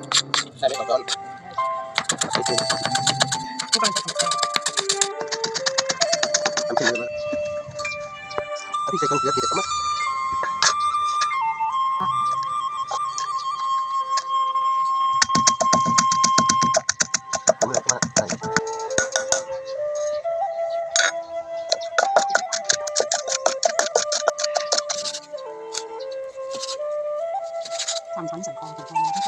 ก่อนที่บ้านจะถูกต้องทำทีเลยนะพี่ใส่เครื่องเกลือติดกันมั้ยทำเลยมาใส่สามชั้นสันคองสันคองที่สุด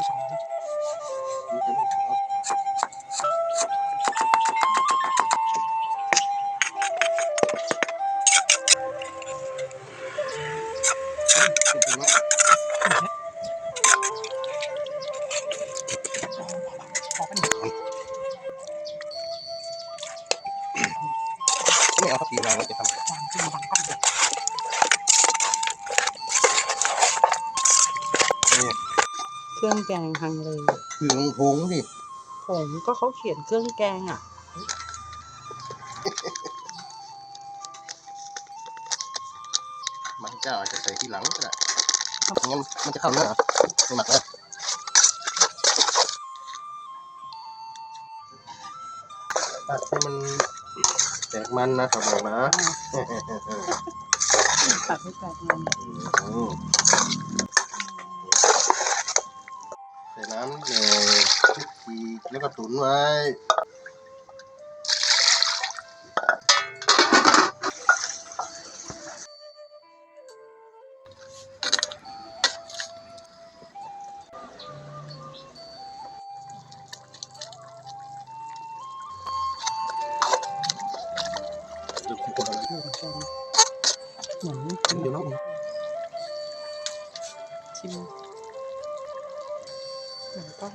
สองร้อยขอกันหนึ่งไม่เอาครับปีมาเราจะทำวางขึ้นวางกล้องเลยเครื่องแกงฮังเลเครื่องผงดิผมก็เขาเขียนเครื่องแกงอะ มันเจ้าอาจจะใส่ทีหลังก็ได้งั้นมันจะเข้าเนื้อไม่หมักแล้วตัดให้มันแตกมันนะครับผมนะตัดให้แตกมันอืมใส่น้ำเลยทีแล้วก็ตุ๋นไว้ เหมือนเดี๋ยวน้องชิมหมือนกล้อง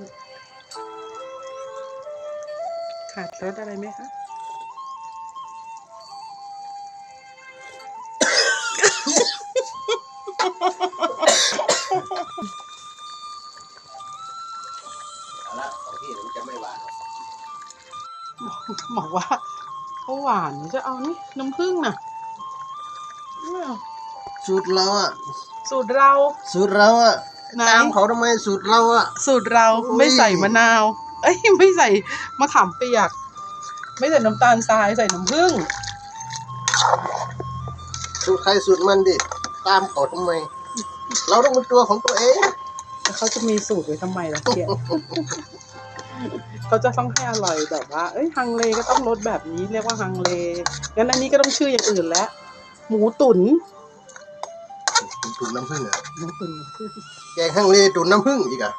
ขาดรสอะไรไหมคะบอกว่าเขาหวานจะเอานี่น้ำผึ้งน่ะ สูตรเราอะ สูตรเรา สูตรเราอะไหน ตามเขาทำไมสูตรเราอะ สูตรเราอุ้ย ไม่ใส่มะนาว เอ้ยไม่ใส่มะขามเปียก ไม่ใส่น้ำตาลทรายใส่น้ำผึ้งสูตรใครสูตรมันดิ ตามเขาทำไม เราต้องเป็นตัวของตัวเองแล้วเขาจะมีสูตรไว้ทำไมล่ะเกียเขาจะต้องให้อร่อยแบบว่า เอ้ยฮังเลก็ต้องรสแบบนี้เรียกว่าฮังเลงั้นอันนี้ก็ต้องชื่ออย่างอื่นแล้ว หมูตุ๋นตุ๋นน้ำผึ้งอะหมูตุ๋นแกงฮังเลตุ๋นน้ำผึ้งอีกอะ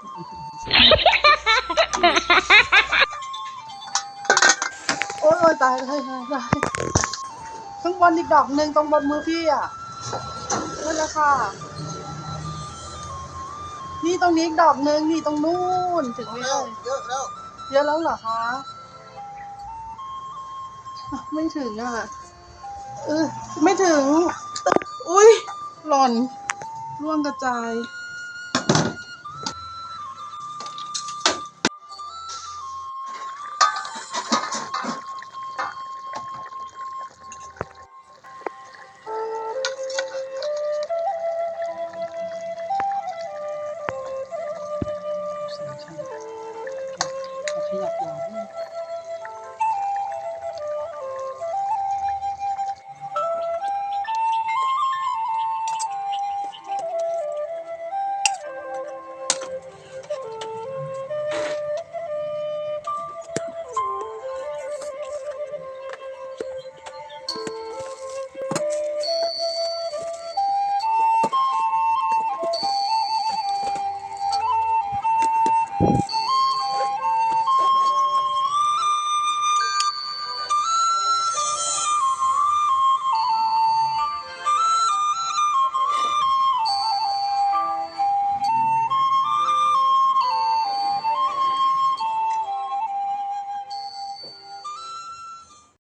โอ้ยโอ้ยตายตายตายตายข้างบนอีกดอกหนึ่งตรงบนมือพี่อะนั่นแหละค่ะ นี่ตรงนี้อีกดอกหนึ่งนี่ตรงนู้นถึงไหมแล้วเอ่ยเยอะแล้วเยอะแล้วเหรอคะอะไม่ถึงอะ เออไม่ถึง อุ้ยหล่นร่วงกระจาย ขยับหลัง